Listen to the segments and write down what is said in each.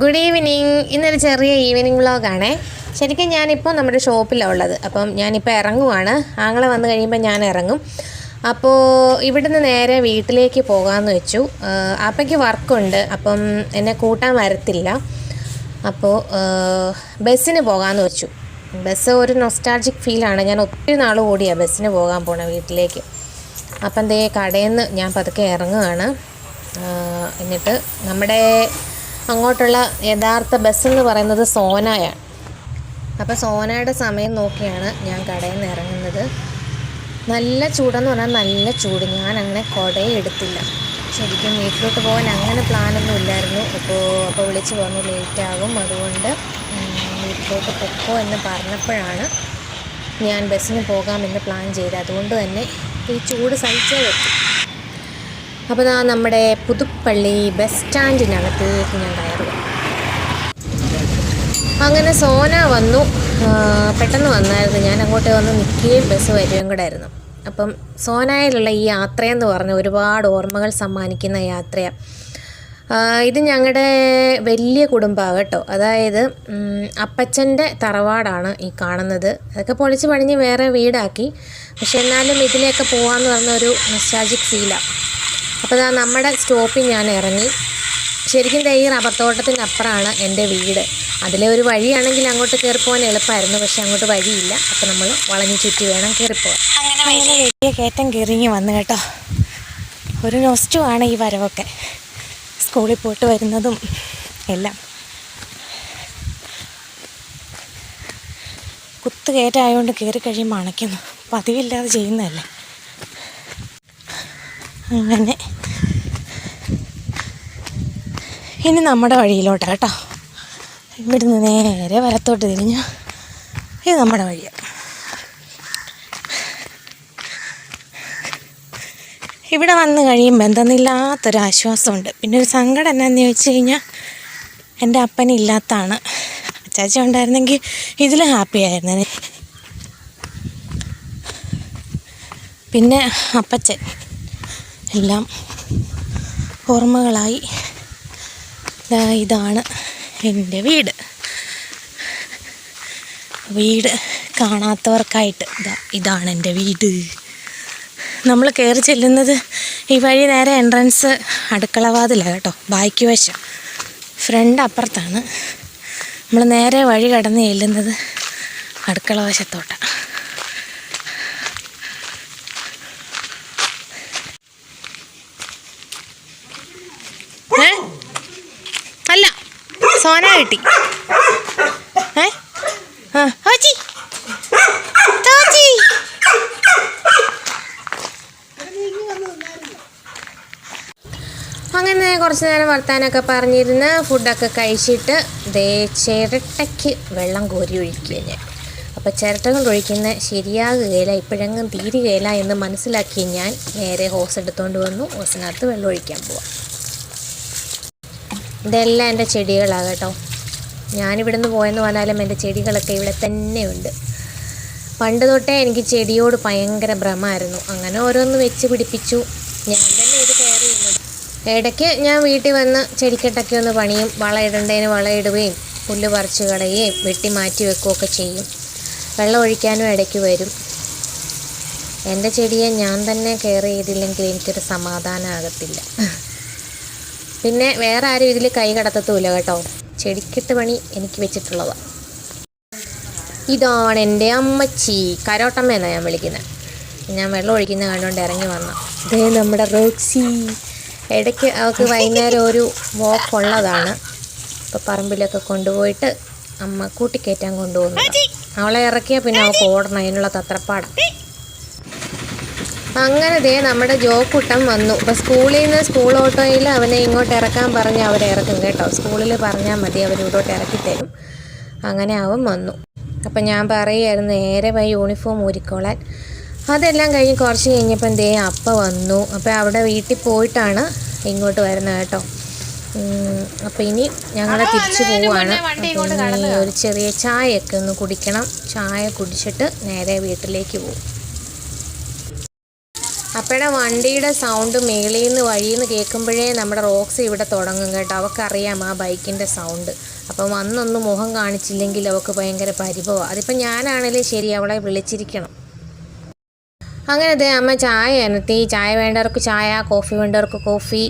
Good evening ഇന്നൊരു ചെറിയ evening വ്ളോഗാണേ ശരിക്കും ഞാനിപ്പോൾ നമ്മുടെ ഷോപ്പിലാണ് ഉള്ളത്. അപ്പം ഞാനിപ്പോൾ ഇറങ്ങുവാണ്. ആങ്ങളെ വന്നു കഴിയുമ്പോൾ ഞാൻ ഇറങ്ങും. അപ്പോൾ ഇവിടുന്ന് നേരെ വീട്ടിലേക്ക് പോകാമെന്ന് വെച്ചു. അപ്പയ്ക്ക് വർക്കുണ്ട് അപ്പം എന്നെ കൂട്ടാൻ വരത്തില്ല. അപ്പോൾ ബസ്സിന് പോകാമെന്ന് വെച്ചു. ബസ് ഒരു നൊസ്റ്റാൾജിക് ഫീലാണ് ഞാൻ ഒത്തിരി നാൾ ഓടിയാണ് ബസ്സിന് പോകാൻ പോണ വീട്ടിലേക്ക്. അപ്പം ദേ കടയിൽ നിന്ന് ഞാൻ പതുക്കെ ഇറങ്ങുകയാണ് എന്നിട്ട് നമ്മുടെ അങ്ങോട്ടുള്ള യഥാർത്ഥ ബസ് എന്ന് പറയുന്നത് സോനായാണ് അപ്പോൾ സോനയുടെ സമയം നോക്കിയാണ് ഞാൻ കടയിൽ നിന്ന് ഇറങ്ങുന്നത്. നല്ല ചൂടെന്ന് പറഞ്ഞാൽ നല്ല ചൂട്. ഞാൻ അങ്ങനെ എടുത്തില്ല. ശരിക്കും വീട്ടിലോട്ട് പോകാൻ അങ്ങനെ പ്ലാനൊന്നും ഇല്ലായിരുന്നു. അപ്പോൾ അപ്പോൾ വിളിച്ച് പറഞ്ഞു ലേറ്റാകും. അതുകൊണ്ട് വീട്ടിലോട്ട് പൊക്കോ എന്ന് പറഞ്ഞപ്പോഴാണ് ഞാൻ ബസ്സിന് പോകാമെന്ന് പ്ലാൻ ചെയ്തത്. അതുകൊണ്ട് തന്നെ ഈ ചൂട് സഹിച്ചേ പറ്റും. അപ്പോൾ ഞാൻ നമ്മുടെ പുതുപ്പള്ളി ബസ് സ്റ്റാൻഡിനകത്ത് ഞാൻ കയറുക. അങ്ങനെ സോന വന്നു. പെട്ടെന്ന് വന്നായിരുന്നു. ഞാൻ അങ്ങോട്ട് വന്ന് നിൽക്കുകയും ബസ് വരികയും കൂടെ ആയിരുന്നു. അപ്പം സോനായിലുള്ള ഈ യാത്രയെന്ന് പറഞ്ഞ ഒരുപാട് ഓർമ്മകൾ സമ്മാനിക്കുന്ന യാത്രയാണ് ഇത് ഞങ്ങളുടെ വലിയ കുടുംബമാണ് കേട്ടോ. അതായത് അപ്പച്ചന്റെ തറവാടാണ് ഈ കാണുന്നത്. അതൊക്കെ പൊളിച്ച് പണിഞ്ഞ് വേറെ വീടാക്കി. പക്ഷെ എന്നാലും ഇതിലേക്ക് പോകാമെന്ന് പറഞ്ഞ ഒരു നൊസ്റ്റാജിക് ഫീലാണ് അപ്പോൾ ഇതാ നമ്മുടെ സ്റ്റോപ്പിൽ ഞാൻ ഇറങ്ങി. ശരിക്കും ദേ ഈ റബ്ബർ തോട്ടത്തിന്റെ അപ്പുറമാണ് എന്റെ വീട്. അതിലെ ഒരു വഴിയാണെങ്കിൽ അങ്ങോട്ട് കയറിപ്പോകാൻ എളുപ്പമായിരുന്നു പക്ഷെ അങ്ങോട്ട് വഴിയില്ല. അപ്പോൾ നമ്മൾ വളഞ്ഞു ചുറ്റി വേണം കയറിപ്പോകാൻ അങ്ങനെ വലിയ കയറ്റം കയറിങ്ങി വന്നു കേട്ടോ. ഒരു നൊസ്റ്റുമാണ് ഈ വരവൊക്കെ. സ്കൂളിൽ പോയിട്ട് വരുന്നതും എല്ലാം. കുത്തുകയറ്റായതുകൊണ്ട് കയറി കഴിയുമ്പോൾ അണയ്ക്കുന്നു. പതിവില്ലാതെ ചെയ്യുന്നതല്ലേ? അങ്ങനെ. ഇനി നമ്മുടെ വഴിയിലോട്ടാണ് കേട്ടോ. ഇവിടുന്ന് നേരെ വലത്തോട്ട് തിരിഞ്ഞു ഇത് നമ്മുടെ വഴിയാണ് ഇവിടെ വന്ന് കഴിയുമ്പോൾ എന്തെന്നില്ലാത്തൊരു ആശ്വാസമുണ്ട്. പിന്നെ ഒരു സങ്കടം എന്നാന്ന് ചോദിച്ചു കഴിഞ്ഞാൽ എന്റെ അപ്പനില്ലാത്താണ്. അച്ചാച്ച ഉണ്ടായിരുന്നെങ്കിൽ ഇതിൽ ഹാപ്പി ആയിരുന്നു. പിന്നെ അപ്പച്ചൻ. എല്ലാം ഓർമ്മകളായി. ഇതാണ് എന്റെ വീട്. വീട് കാണാത്തവർക്കായിട്ട് ഇതാ ഇതാണ് എന്റെ വീട്. നമ്മൾ കയറി ചെല്ലുന്നത് ഈ വഴി നേരെ എൻട്രൻസ് അടുക്കളവാതിലാണ് കേട്ടോ ബാക്ക് വശം. ഫ്രണ്ട് അപ്പുറത്താണ്. നമ്മൾ നേരെ വഴി കടന്ന് ചെല്ലുന്നത് അടുക്കള വശത്തോട്ടാണ് ഏ അല്ല സോന കിട്ടി അങ്ങനെ കുറച്ച് നേരം വർത്താനൊക്കെ പറഞ്ഞിരുന്ന് ഫുഡൊക്കെ കഴിച്ചിട്ട് ദേ ചിരട്ടയ്ക്ക് വെള്ളം കോരി ഒഴിക്കുക ഞാൻ. അപ്പോൾ ചിരട്ടകൾ ഒഴിക്കുന്ന ശരിയാകുകയില്ല ഇപ്പോഴെങ്ങും തീരുകയില്ല എന്ന് മനസ്സിലാക്കി ഞാൻ നേരെ ഹോസ് എടുത്തുകൊണ്ട് വന്നു. ഹോസിനകത്ത് വെള്ളം ഒഴിക്കാൻ പോവാം. ഇതെല്ലാം എന്റെ ചെടികളാണ് കേട്ടോ. ഞാനിവിടുന്ന് പോയെന്ന് പറഞ്ഞാലും എന്റെ ചെടികളൊക്കെ ഇവിടെ തന്നെയുണ്ട്. പണ്ട് തൊട്ടേ എനിക്ക് ചെടിയോട് ഭയങ്കര ഭ്രമമായിരുന്നു അങ്ങനെ ഓരോന്ന് വെച്ച് പിടിപ്പിച്ചു. ഞാൻ തന്നെ ഇത് കെയർ ചെയ്യുന്നത്. ഇടയ്ക്ക് ഞാൻ വീട്ടിൽ വന്ന് ചെടിക്കെട്ടൊക്കെ ഒന്ന് പണിയും വളയിടേണ്ടതിന് വളയിടുകയും പുല്ല് പറിച്ച് കളയുകയും വെട്ടി മാറ്റി വെക്കുകയൊക്കെ ചെയ്യും. വെള്ളം ഒഴിക്കാനും ഇടയ്ക്ക് വരും. എന്റെ ചെടിയെ ഞാൻ തന്നെ കെയർ ചെയ്തില്ലെങ്കിൽ എനിക്കൊരു സമാധാനമാകത്തില്ല പിന്നെ വേറെ ആരും ഇതിൽ കൈ കടത്തത്തുമില്ല കേട്ടോ. ചെടിക്കെട്ട് പണി എനിക്ക് വെച്ചിട്ടുള്ളതാണ് ഇതാണ് എന്റെ അമ്മച്ചി കരോട്ടമ്മ എന്നാണ് ഞാൻ വിളിക്കുന്നത് ഞാൻ വെള്ളം ഒഴിക്കുന്ന കണ്ടുകൊണ്ട് ഇറങ്ങി വന്ന. ഇതേ നമ്മുടെ റോക്സി. ഇടയ്ക്ക് അവൾക്ക് വൈകുന്നേരം ഒരു വോക്ക് ഉള്ളതാണ്. ഇപ്പോൾ പറമ്പിലൊക്കെ കൊണ്ടുപോയിട്ട് അമ്മ കൂട്ടിക്കയറ്റാൻ കൊണ്ടുപോകുന്നത്. അവളെ ഇറക്കിയാൽ പിന്നെ അവൾക്ക് ഓടണം അതിനുള്ള തത്രപ്പാടാണ് അങ്ങനെ ദേ നമ്മുടെ ജോക്കുട്ടൻ വന്നു. അപ്പോൾ സ്കൂളിൽ നിന്ന് സ്കൂൾ ഓട്ടോയിൽ അവനെ ഇങ്ങോട്ട് ഇറക്കാൻ പറഞ്ഞ് അവരെ ഇറക്കും കേട്ടോ. സ്കൂളിൽ പറഞ്ഞാൽ മതി അവർ ഇവിടോട്ട് ഇറക്കിത്തരും അങ്ങനെ അവൻ വന്നു. അപ്പം ഞാൻ പറയുമായിരുന്നു നേരെ പോയി യൂണിഫോം ഊരിക്കോളാൻ. അതെല്ലാം കഴിഞ്ഞ് കുറച്ച് കഴിഞ്ഞപ്പം ദേ അപ്പ വന്നു. അപ്പോൾ അവിടെ വീട്ടിൽ പോയിട്ടാണ് ഇങ്ങോട്ട് വരുന്നത് കേട്ടോ. അപ്പോൾ ഇനി ഞങ്ങൾ തിരിച്ചു പോവുകയാണ് ഒരു ചെറിയ ചായയൊക്കെ ഒന്ന് കുടിക്കണം. ചായ കുടിച്ചിട്ട് നേരെ വീട്ടിലേക്ക് പോകും. അപ്പം വണ്ടിയുടെ സൗണ്ട് മേളിൽ നിന്ന് വഴിയിൽ നിന്ന് കേൾക്കുമ്പോഴേ നമ്മുടെ റോക്സ് ഇവിടെ തുടങ്ങും കേട്ടോ. അവൾക്കറിയാം ആ ബൈക്കിന്റെ സൗണ്ട് അപ്പം വന്നൊന്ന് മുഖം കാണിച്ചില്ലെങ്കിൽ അവൾക്ക് ഭയങ്കര പരിഭവമാണ് അതിപ്പോൾ ഞാനാണേലും ശരി അവളെ വിളിച്ചിരിക്കണം. അങ്ങനെ ദേ അമ്മ ചായ അനത്തി. ചായ വേണ്ടവർക്ക് ചായ കോഫി വേണ്ടവർക്ക് കോഫി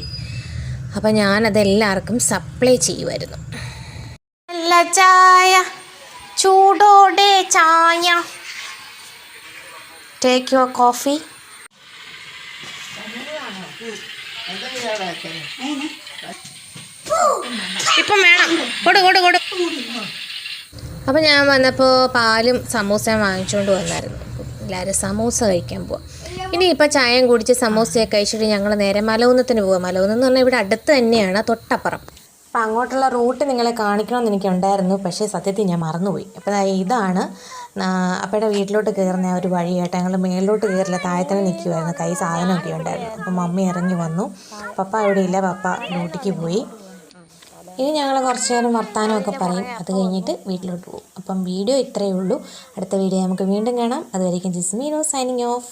അപ്പം ഞാനതെല്ലാവർക്കും സപ്ലൈ ചെയ്യുമായിരുന്നു നല്ല ചായ ചൂടോടെ ചായ. ടേക്ക് യുവർ കോഫി ഇപ്പം വേണം. കൊടു കൊടു കൊടു. അപ്പം ഞാൻ വന്നപ്പോൾ പാലും സമൂസയും വാങ്ങിച്ചുകൊണ്ട് വന്നായിരുന്നു. എല്ലാവരും സമൂസ കഴിക്കാൻ പോവാം. ഇനി ഇപ്പം ചായയും കുടിച്ച് സമൂസയൊക്കെ കഴിച്ചിട്ട് ഞങ്ങൾ നേരെ മലകുന്നത്തിന് പോവാം. മലവുന്നെന്ന് പറഞ്ഞാൽ ഇവിടെ അടുത്ത് തന്നെയാണ് തൊട്ടപ്പുറം. അപ്പം അങ്ങോട്ടുള്ള റൂട്ട് നിങ്ങളെ കാണിക്കണമെന്ന് എനിക്കുണ്ടായിരുന്നു. പക്ഷേ സത്യത്തിൽ ഞാൻ മറന്നുപോയി. അപ്പോൾ ഇതാണ് അപ്പയുടെ വീട്ടിലോട്ട് കയറുന്ന ഒരു വഴിയായിട്ട് ഞങ്ങൾ മേളിലോട്ട് കയറില്ല താഴെ തന്നെ നിൽക്കുമായിരുന്നു കൈ സാധനമൊക്കെ ഉണ്ടായിരുന്നു. അപ്പം മമ്മി ഇറങ്ങി വന്നു. പപ്പ അവിടെ ഇല്ല പപ്പ ഡ്യൂട്ടിക്ക് പോയി. ഇനി ഞങ്ങൾ കുറച്ച് നേരം വർത്തമാനമൊക്കെ പറയും. അത് കഴിഞ്ഞിട്ട് വീട്ടിലോട്ട് പോകും. അപ്പം വീഡിയോ ഇത്രയേ ഉള്ളൂ. അടുത്ത വീഡിയോ നമുക്ക് വീണ്ടും കാണാം. അതുവരേക്കും ജിസ്മീനോ സൈനിങ് ഓഫ്